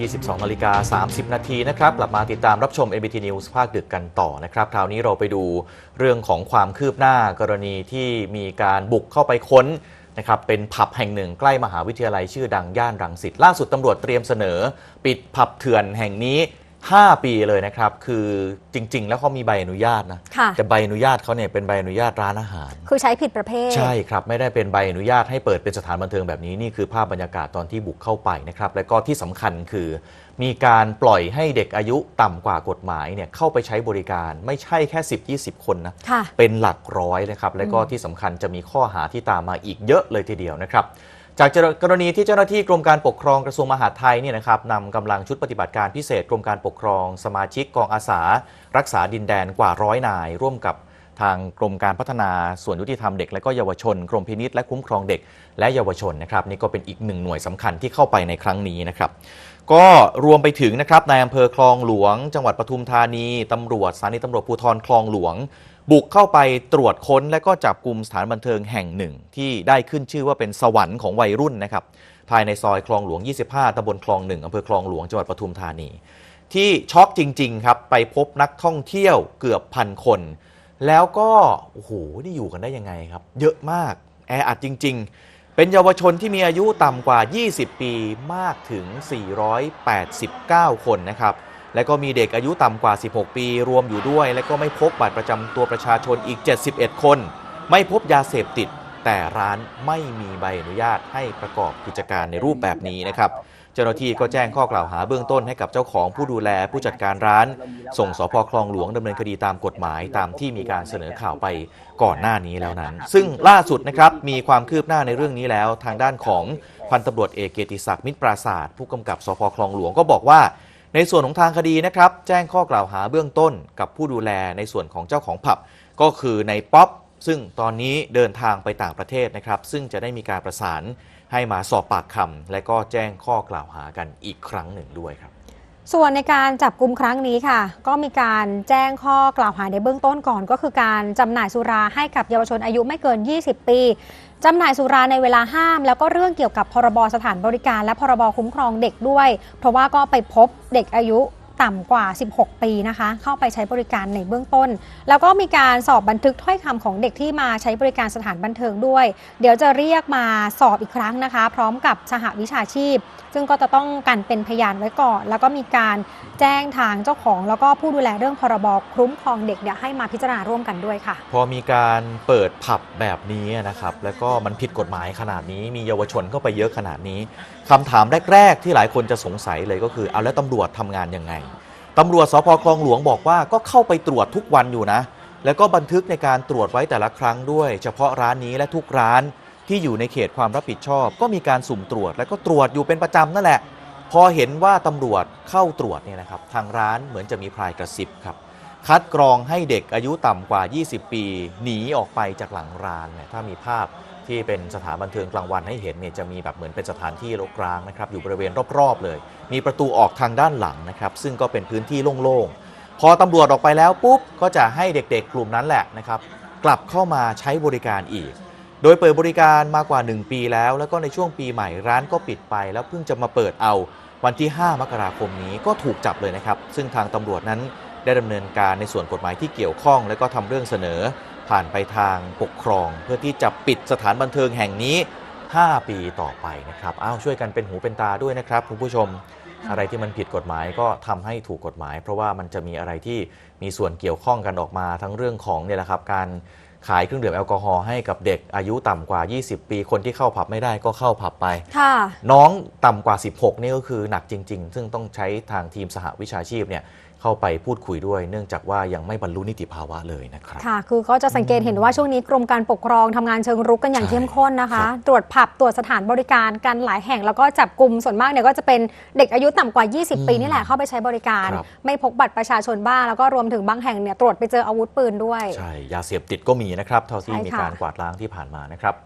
22นาฬิกา30 นาทีนะครับ กลับมาติดตามรับชม MBT News ภาคดึกกันต่อนะครับ คราวนี้เราไปดูเรื่องของความคืบหน้ากรณีที่มีการบุกเข้าไปค้นนะครับเป็นผับแห่งหนึ่งใกล้มหาวิทยาลัยชื่อดังย่านรังสิตล่าสุดตำรวจเตรียมเสนอ ปิดผับเถื่อนแห่งนี้ 5 ปีเลยนะครับ คือจริง ๆ แล้วเขามีใบอนุญาตนะค่ะ แต่ใบอนุญาตเขาเนี่ยเป็นใบอนุญาตร้านอาหาร คือใช้ผิดประเภท ใช่ครับ ไม่ได้เป็นใบอนุญาตให้เปิดเป็นสถานบันเทิงแบบนี้นี่คือภาพบรรยากาศตอนที่บุกเข้าไปนะครับ และก็ที่สำคัญคือ มีการปล่อยให้เด็กอายุต่ำกว่ากฎหมายเนี่ยเข้าไปใช้บริการไม่ใช่แค่ 10-20 คนนะ ค่ะ เป็นหลักร้อยนะครับ และก็ที่สำคัญจะมีข้อหาที่ตามมาอีกเยอะเลยทีเดียวนะครับ จากกรณีที่เจ้าหน้าที่กรมการปกครองกระทรวงมหาดไทยเนี่ยนะครับนำกำลังชุดปฏิบัติการพิเศษกรมการปกครอง สมาชิกกองอาสา รักษาดินแดนกว่าร้อยนาย ร่วมกับ ทางกรมการพัฒนาส่วนยุติธรรมเด็ก และก็เยาวชน กรมพินิษและคุ้มครองเด็ก และเยาวชนนะครับนี่ก็เป็นอีกหนึ่งหน่วยสำคัญที่เข้าไปในครั้งนี้นะครับก็รวมไปถึงนะครับนายอำเภอคลองหลวง จังหวัดปทุมธานีตำรวจสถานีตำรวจภูธรคลองหลวง บุกเข้าไปตรวจค้น และก็จับกลุ่มสถานบันเทิงแห่งหนึ่ง ที่ได้ขึ้นชื่อว่าเป็นสวรรค์ของวัยรุ่นนะครับภายในซอยคลองหลวง 25ตำบลคลองหนึ่งอำเภอคลองหลวงจังหวัดปทุมธานี ที่ช็อกจริง ๆ ครับ ไปพบนักท่องเที่ยวเกือบพันคน แล้วก็โอ้โหนี่อยู่กันได้ยังไงครับ เยอะมากแออัดจริง ๆ เป็นเยาวชนที่มีอายุต่ำกว่า 20 ปีมากถึง 489 คนนะครับ และก็มีเด็กอายุต่ำกว่า 16 ปีรวมอยู่ด้วย และก็ไม่พบบัตรประจำตัวประชาชนอีก 71 คน ไม่พบยาเสพติด แต่ร้านไม่มีใบอนุญาตให้ประกอบกิจการในรูปแบบนี้นะครับ เจ้าหน้าที่ก็แจ้งข้อกล่าวหาเบื้องต้นให้กับเจ้าของผู้ดูแลผู้จัดการร้าน ส่งสพคลองหลวงดำเนินคดีตามกฎหมายตามที่มีการเสนอข่าวไปก่อนหน้านี้แล้วนั้น ซึ่งล่าสุดนะครับมีความคืบหน้าในเรื่องนี้แล้ว ทางด้านของพันตำรวจเอกเกติศักดิ์มิตรปราศาสตร์ผู้กำกับสพคลองหลวงก็บอกว่าในส่วนของทางคดีนะครับ แจ้งข้อกล่าวหาเบื้องต้นกับผู้ดูแลในส่วนของเจ้าของผับ ก็คือในป๊อปซึ่งตอนนี้เดินทางไปต่างประเทศนะครับ ซึ่งจะได้มีการประสาน ให้มาสอบปากคำและก็แจ้งข้อกล่าวหากันอีกครั้งหนึ่งด้วยครับ ส่วนในการจับกลุ่มครั้งนี้ค่ะ ก็มีการแจ้งข้อกล่าวหาในเบื้องต้นก่อน ก็คือการจำหน่ายสุราให้กับเยาวชนอายุไม่เกิน 20 ปีจำหน่ายสุราในเวลาห้าม แล้วก็เรื่องเกี่ยวกับพรบสถานบริการ และพรบคุ้มครองเด็กด้วย เพราะว่าก็ไปพบเด็กอายุ ต่ำกว่า 16 ปีนะคะ เข้าไปใช้บริการในเบื้องต้น แล้วก็มีการสอบบันทึกถ้อยคำของเด็กที่มาใช้บริการสถานบันเทิงด้วย เดี๋ยวจะเรียกมาสอบอีกครั้งนะคะ พร้อมกับสหวิชาชีพ ซึ่งก็จะต้องกันเป็นพยานไว้ก่อน แล้วก็มีการแจ้งทางเจ้าของ แล้วก็ผู้ดูแลเรื่องพรบคุ้มครองเด็กเนี่ยให้มาพิจารณาร่วมกันด้วยค่ะ พอมีการเปิดผับแบบนี้นะครับ แล้วก็มันผิดกฎหมายขนาดนี้ มีเยาวชนเข้าไปเยอะขนาดนี้คำถามแรก ๆ ที่หลายคนจะสงสัยเลยก็คือ เอาแล้วตำรวจทำงานยังไง ตำรวจสพคลองหลวงบอกว่าก็เข้าไปตรวจทุกวันอยู่นะ แล้วก็บันทึกในการตรวจไว้แต่ละครั้งด้วย เฉพาะร้านนี้และทุกร้านที่อยู่ในเขตความรับผิดชอบ ก็มีการสุ่มตรวจ แล้วก็ตรวจอยู่เป็นประจำนั่นแหละ พอเห็นว่าตำรวจเข้าตรวจเนี่ยนะครับ ทางร้านเหมือนจะมีพรายกระซิบครับ คัดกรองให้เด็กอายุต่ำกว่า 20 ปี หนีออกไปจากหลังร้านเนี่ยถ้ามีภาพ ที่เป็นสถานบันเทิงกลางวันให้เห็นเนี่ยจะมีแบบเหมือนเป็นสถานที่รกร้างนะครับอยู่บริเวณรอบๆเลย มีประตูออกทางด้านหลังนะครับซึ่งก็เป็นพื้นที่โล่งๆพอตำรวจออกไปแล้วปุ๊บก็จะให้เด็กๆ กลุ่มนั้นแหละนะครับกลับเข้ามาใช้บริการอีก โดยเปิดบริการมากว่า 1 ปีแล้ว แล้วก็ในช่วงปีใหม่ร้านก็ปิดไป แล้วเพิ่งจะมาเปิดเอาวันที่ 5 มกราคมนี้ก็ถูกจับเลยนะครับ ซึ่งทางตำรวจนั้นได้ดำเนินการในส่วนกฎหมายที่เกี่ยวข้อง แล้วก็ทำเรื่องเสนอ ผ่านไปทางปกครอง เพื่อที่จะปิดสถานบันเทิงแห่งนี้ 5 ปีต่อไปนะครับอ้าวช่วยกันเป็นหูเป็นตาด้วยนะครับคุณผู้ชมอะไรที่มันผิดกฎหมายก็ทำให้ถูกกฎหมาย เพราะว่ามันจะมีอะไรที่มีส่วนเกี่ยวข้องกันออกมาทั้งเรื่องของเนี่ยแหละครับการขายเครื่องดื่มแอลกอฮอล์ให้กับเด็กอายุต่ำกว่า 20 ปี คนที่เข้าผับไม่ได้ก็เข้าผับไปค่ะน้องต่ำกว่า 16 นี่ก็คือหนักจริง ๆ ซึ่งต้องใช้ทางทีมสหวิชาชีพเนี่ย เข้าไปพูดคุยด้วย เนื่องจากว่ายังไม่บรรลุนิติภาวะเลยนะครับ ค่ะ คือก็จะสังเกตเห็นว่าช่วงนี้กรมการปกครองทำงานเชิงรุกกันอย่างใช่เข้มข้นนะคะครับตรวจผับตรวจสถานบริการกันหลายแห่งแล้วก็จับกลุ่มส่วนมากเนี่ยก็จะเป็นเด็กอายุต่ำกว่า 20 ปีนี่แหละเข้าไปใช้บริการครับไม่พกบัตรประชาชนบ้างแล้วก็รวมถึงบางแห่งเนี่ยตรวจไปเจออาวุธปืนด้วย ใช่ ยาเสพติดก็มีนะครับเท่าที่ใช่มีค่ะการกวาดล้างที่ผ่านมานะครับ